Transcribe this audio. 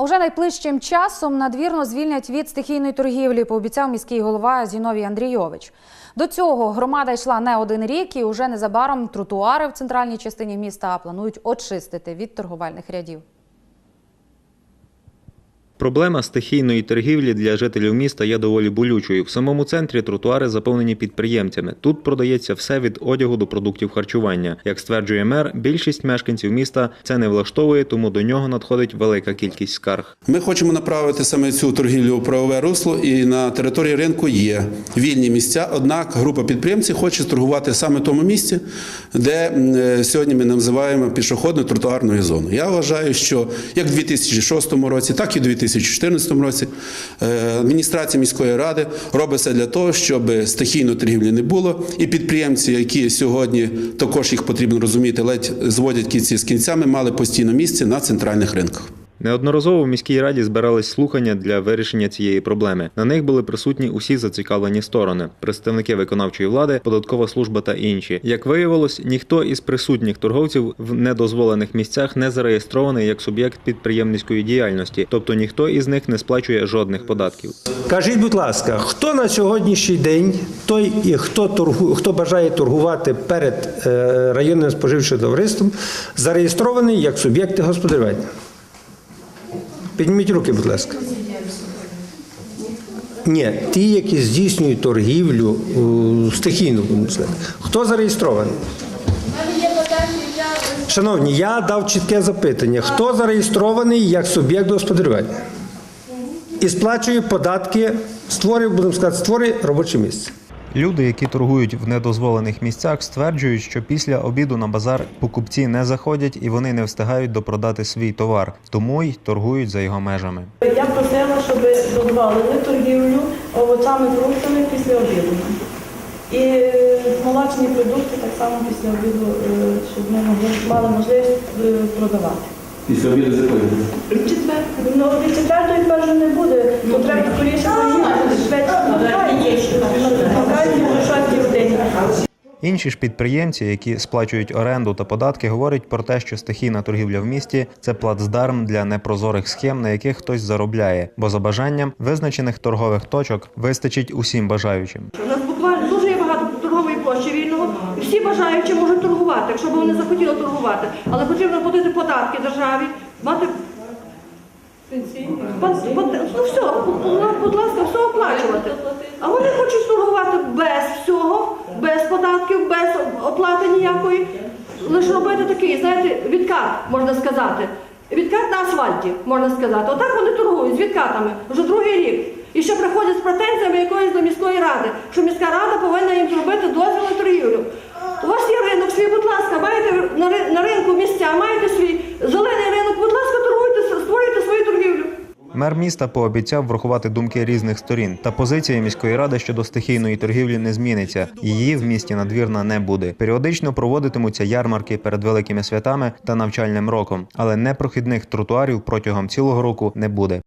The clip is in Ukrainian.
А Вже найближчим часом надвірно звільнять від стихійної торгівлі, пообіцяв міський голова Зіновій Андрійович. До цього громада йшла не один рік, і уже незабаром тротуари в центральній частині міста планують очистити від торговельних рядів. Проблема стихійної торгівлі для жителів міста є доволі болючою. В самому центрі тротуари заповнені підприємцями. Тут продається все від одягу до продуктів харчування. Як стверджує мер, більшість мешканців міста це не влаштовує, тому до нього надходить велика кількість скарг. Ми хочемо направити саме цю торгівлю у правове русло, і на території ринку є вільні місця. Однак група підприємців хоче торгувати саме в тому місці, де е, сьогодні ми називаємо пішохідною тротуарною зоною. Я вважаю, що як в 2006 році, так і в 2014 році е, адміністрація міської ради робить все для того, щоб стихійної торгівлі не було. І підприємці, які сьогодні також їх потрібно розуміти, ледь зводять кінці з кінцями, мали постійно місце на центральних ринках. Неодноразово в міській раді збирались слухання для вирішення цієї проблеми. На них були присутні усі зацікавлені сторони: представники виконавчої влади, податкова служба та інші. Як виявилось, ніхто із присутніх торговців в недозволених місцях не зареєстрований як суб'єкт підприємницької діяльності, тобто ніхто із них не сплачує жодних податків. Кажіть, будь ласка, хто на сьогоднішній день, той, і хто, торгу, хто бажає торгувати перед е, районним споживчим товариством, зареєстрований як суб'єкти господарювання? Підніміть руки, будь ласка. Ні, ті, які здійснюють торгівлю стихійну. Хто зареєстрований? Шановні, я дав чітке запитання. Хто зареєстрований як суб'єкт господарювання? І сплачує податки, створює, будемо сказати, створює робоче місце. Люди, які торгують в недозволених місцях, стверджують, що після обіду на базар покупці не заходять і вони не встигають допродати свій товар, тому й торгують за його межами. Я просила, щоб дозволили торгівлю овочами, фруктами після обіду. І молочні продукти так само після обіду, е, щоб ми могли, мали можливість е, продавати. Після обіду закон. Четвер. Ну, від четвертої перше не буде, бо треба скоріше Інші ж підприємці, які сплачують оренду та податки, говорять про те, що стихійна торгівля в місті це плацдарм для непрозорих схем, на яких хтось заробляє, бо за бажанням визначених торгових точок вистачить усім бажаючим. У нас буквально дуже багато торгової площі вільного, всі бажаючі можуть торгувати, якщо б вони захотіли торгувати. Але потрібно платити податки державі, мати ну все, будь- ласка, все оплачувати. А вони хочуть торгувати без всього, без оплати ніякої. Лише робити такий, знаєте, відкат, можна сказати. Відкат на асфальті, можна сказати. Отак вони торгують з відкатами вже другий рік. І ще приходять з претензіями якоїсь до міської ради, що міська рада повинна їм зробити дозвіл на торгівлю. У вас є ринок свій, будь ласка, маєте на ринку місця, маєте свій зелений ринок, будь ласка, торгуйте, створюйте свою торгівлю. Мер міста пообіцяв врахувати думки різних сторін. Та позиція міської ради щодо стихійної торгівлі не зміниться. Її в місті надвірна не буде. Періодично проводитимуться ярмарки перед великими святами та навчальним роком, але непрохідних тротуарів протягом цілого року не буде.